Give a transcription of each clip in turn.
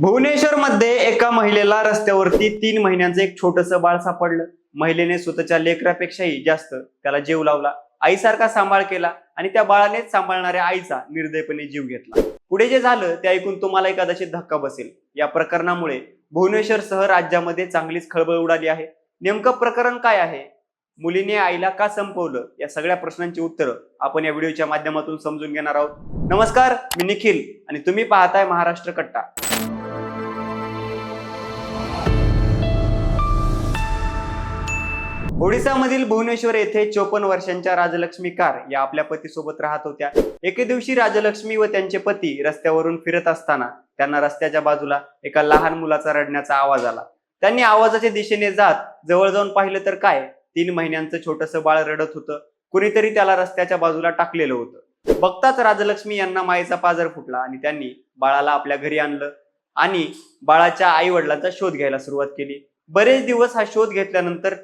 भुवनेश्वर मध्ये एका महिलेला रस्त्यावरती तीन महिन्यांचं एक छोटस बाळ सापडलं. महिलेने स्वतःच्या लेकरापेक्षाही जास्त त्याला जीव लावला. आईसारखा सांभाळ केला आणि त्या बाळानेच सांभाळणाऱ्या आईचा निर्दयपणे जीव घेतला. पुढे जे झालं ते ऐकून तुम्हाला कदाचित धक्का बसेल. या प्रकरणामुळे भुवनेश्वर सह राज्यामध्ये चांगलीच खळबळ उडाली आहे. नेमकं प्रकरण काय आहे? मुलीने आईला का संपवलं? या सगळ्या प्रश्नांची उत्तरं आपण या व्हिडिओच्या माध्यमातून समजून घेणार आहोत. नमस्कार मी निखिल आणि तुम्ही पाहताय महाराष्ट्र कट्टा. ओडिसामधील भुवनेश्वर येथे चोपन्न वर्षांच्या राजलक्ष्मी कार या आपल्या पतीसोबत राहत होत्या. एके दिवशी राजलक्ष्मी व त्यांचे पती रस्त्यावरून फिरत असताना त्यांना रस्त्याच्या बाजूला एका लहान मुलाचा रडण्याचा आवाज आला. त्यांनी आवाजाच्या दिशेने जात जवळ जाऊन पाहिलं तर काय? तीन महिन्यांचं छोटंसं बाळ रडत होतं. कुणीतरी त्याला रस्त्याच्या बाजूला टाकलेलं होतं. बघताच राजलक्ष्मी यांना मायेचा पाजर फुटला आणि त्यांनी बाळाला आपल्या घरी आणलं आणि बाळाच्या आई वडिलांचा शोध घ्यायला सुरुवात केली. बरेच दिवस हा शोध घेतल्यानंतर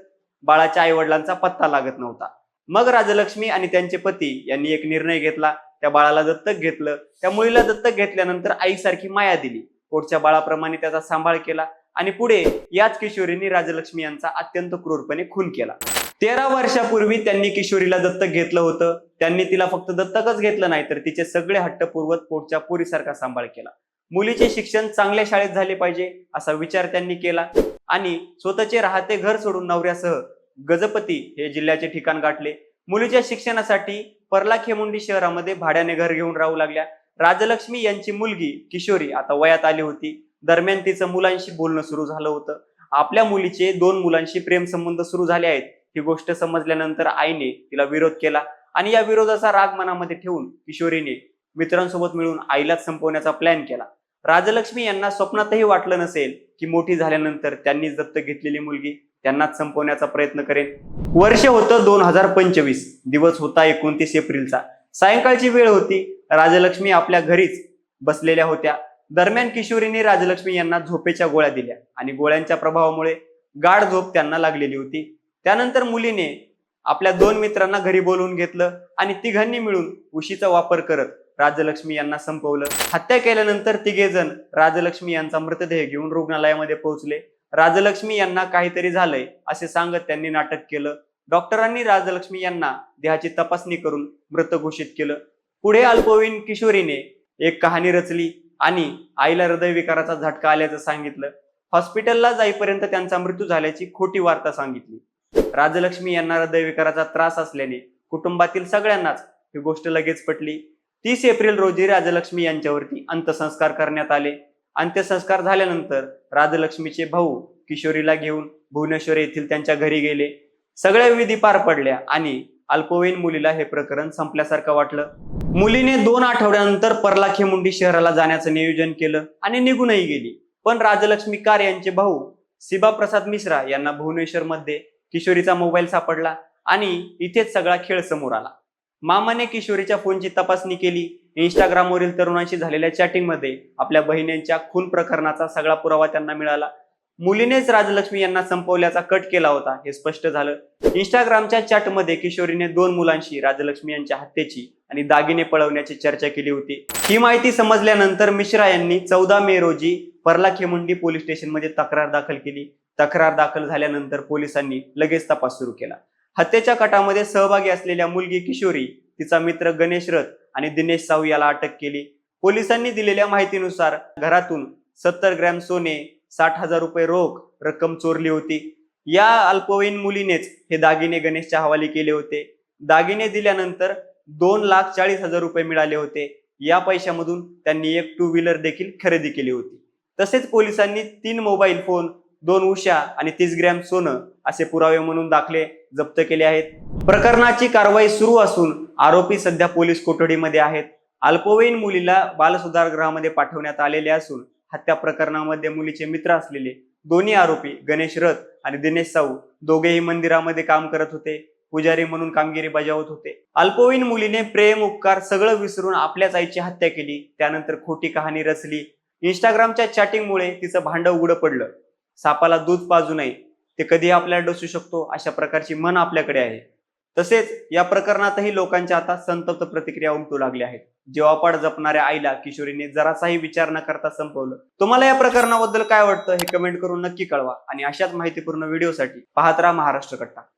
बाळाच्या आई वडिलांचा पत्ता लागत नव्हता. मग राजलक्ष्मी आणि त्यांचे पती यांनी एक निर्णय घेतला. त्या बाळाला दत्तक घेतलं. त्या मुलीला दत्तक घेतल्यानंतर आईसारखी माया दिली. पोटच्या बाळाप्रमाणे त्याचा सांभाळ केला आणि पुढे याच किशोरीने राजलक्ष्मी यांचा अत्यंत क्रूरपणे खून केला. तेरा वर्षापूर्वी त्यांनी किशोरीला दत्तक घेतलं होतं. त्यांनी तिला फक्त दत्तकच घेतलं नाही तर तिचे सगळे हट्ट पूर्वत पोटच्या पुरीसारखा सांभाळ केला. मुलीचे शिक्षण चांगल्या शाळेत झाले पाहिजे असा विचार त्यांनी केला. आणि स्वतःचे राहते घर सोडून नवऱ्यासह गजपती हे जिल्ह्याचे ठिकाण गाठले. मुलीच्या शिक्षणासाठी पर्लाखेमुंडी शहरामध्ये भाड्याने घर घेऊन राहू लागल्या. राजलक्ष्मी यांची मुलगी किशोरी आता वयात आली होती. दरम्यान तिचं मुलांशी बोलणं सुरू झालं होतं. आपल्या मुलीचे दोन मुलांशी प्रेम संबंध सुरू झाले आहेत. ही गोष्ट समजल्यानंतर आईने तिला विरोध केला आणि या विरोधाचा राग मनामध्ये ठेवून किशोरीने मित्रांसोबत मिळून आईलाच संपवण्याचा प्लॅन केला. राजलक्ष्मी यांना स्वप्नातही वाटलं नसेल की मोठी झाल्यानंतर त्यांनी जप्त घेतलेली मुलगी त्यांनाच संपवण्याचा प्रयत्न करेन. वर्ष होतं दोन हजार पंचवीस. दिवस होता एकोणतीस एप्रिलचा. सायंकाळची वेळ होती. राजलक्ष्मी आपल्या घरीच बसलेल्या होत्या. दरम्यान किशोरीने राजलक्ष्मी यांना झोपेच्या गोळ्या दिल्या आणि गोळ्यांच्या प्रभावामुळे गाढ झोप त्यांना लागलेली होती. त्यानंतर मुलीने आपल्या दोन मित्रांना घरी बोलवून घेतलं आणि तिघांनी मिळून उशीचा वापर करत राजलक्ष्मी यांना संपवलं. हत्या केल्यानंतर तिघेजण राजलक्ष्मी यांचा मृतदेह घेऊन रुग्णालयामध्ये पोहोचले. राजलक्ष्मी यांना काहीतरी झालंय असे सांगत त्यांनी नाटक केलं. डॉक्टरांनी राजलक्ष्मी यांना देहाची तपासणी करून मृत घोषित केलं. पुढे अल्पवयीन किशोरीने एक कहाणी रचली आणि आईला हृदयविकाराचा झटका आल्याचं सांगितलं. हॉस्पिटलला जाईपर्यंत त्यांचा मृत्यू झाल्याची खोटी वार्ता सांगितली. राजलक्ष्मी यांना हृदयविकाराचा त्रास असल्याने कुटुंबातील सगळ्यांनाच ही गोष्ट लगेच पटली. तीस एप्रिल रोजी राजलक्ष्मी यांच्यावरती अंत्यसंस्कार करण्यात आले. अंत्यसंस्कार झाल्यानंतर राजलक्ष्मीचे भाऊ किशोरीला घेऊन भुवनेश्वर येथील त्यांच्या घरी गेले. सगळ्या विधी पार पडल्या आणि अल्पवयीन मुलीला हे प्रकरण संपल्यासारखं वाटलं. मुलीने दोन आठवड्यानंतर परलाखेमुंडी शहराला जाण्याचं नियोजन केलं आणि निघूनही गेली. पण राजलक्ष्मी कार यांचे भाऊ सिबाप्रसाद मिश्रा यांना भुवनेश्वर मध्ये किशोरीचा मोबाईल सापडला आणि इथेच सगळा खेळ समोर आला. मामाने किशोरीच्या फोनची तपासणी केली. इंस्टाग्रामवरील तरुणांशी झालेल्या चॅटिंगमध्ये आपल्या बहिणींच्या खून प्रकरणाचा सगळा पुरावा त्यांना मिळाला. मुलीनेच राजलक्ष्मी यांना संपवल्याचा कट केला होता हे स्पष्ट झालं. इंस्टाग्रामच्या चॅटमध्ये किशोरीने दोन मुलांशी राजलक्ष्मी यांच्या हत्येची आणि दागिने पळवण्याची चर्चा केली होती. ही माहिती समजल्यानंतर मिश्रा यांनी चौदा मे रोजी परला खेमुंडी पोलीस स्टेशनमध्ये तक्रार दाखल केली. तक्रार दाखल झाल्यानंतर पोलिसांनी लगेच तपास सुरू केला. हत्येच्या कटामध्ये सहभागी असलेल्या मुलगी किशोरी तिचा मित्र गणेश रथ आणि दिनेश साहू याला अटक केली. पोलिसांनी दिलेल्या माहितीनुसार घरातून सत्तर ग्रॅम सोने साठ हजार रुपये रोख रक्कम चोरली होती. या अल्पवयीन मुलीनेच हे दागिने गणेशच्या हवाली केले होते. दागिने दिल्यानंतर दोन लाख चाळीस हजार रुपये मिळाले होते. या पैशामधून त्यांनी एक टू व्हीलर देखील खरेदी केली होती. तसेच पोलिसांनी तीन मोबाईल फोन दोन उशा आणि तीस ग्रॅम सोनं असे पुरावे म्हणून दाखले जप्त केले आहेत. प्रकरणाची कारवाई सुरू असून आरोपी सध्या पोलीस कोठडीमध्ये आहेत. अल्पवयीन मुलीला बालसुधारगृहामध्ये पाठवण्यात आलेले असून हत्या प्रकरणामध्ये मुलीचे मित्र असलेले दोन्ही आरोपी गणेश रथ आणि दिनेश साऊ दोघेही मंदिरामध्ये काम करत होते. पुजारी म्हणून कामगिरी बजावत होते. अल्पवयीन मुलीने प्रेम उपकार सगळं विसरून आपल्याच आईची हत्या केली. त्यानंतर खोटी कहाणी रचली. इंस्टाग्रामच्या चॅटिंगमुळे तिचं भांड उघडं पडलं. सापाला दूध पाजू नये. ते कधी आपल्याला डसू शकतो. अशा प्रकारची मन आपल्याकडे आहे. तसेच या प्रकरणातही लोकांच्या आता संतप्त प्रतिक्रिया उमटू लागल्या आहेत. जेवापाड जपणाऱ्या आईला किशोरीने जरासाही विचार न करता संपवलं. तुम्हाला या प्रकरणाबद्दल काय वाटतं हे कमेंट करून नक्की कळवा. आणि अशाच माहितीपूर्ण व्हिडिओसाठी पाहत राहा महाराष्ट्र कट्टा.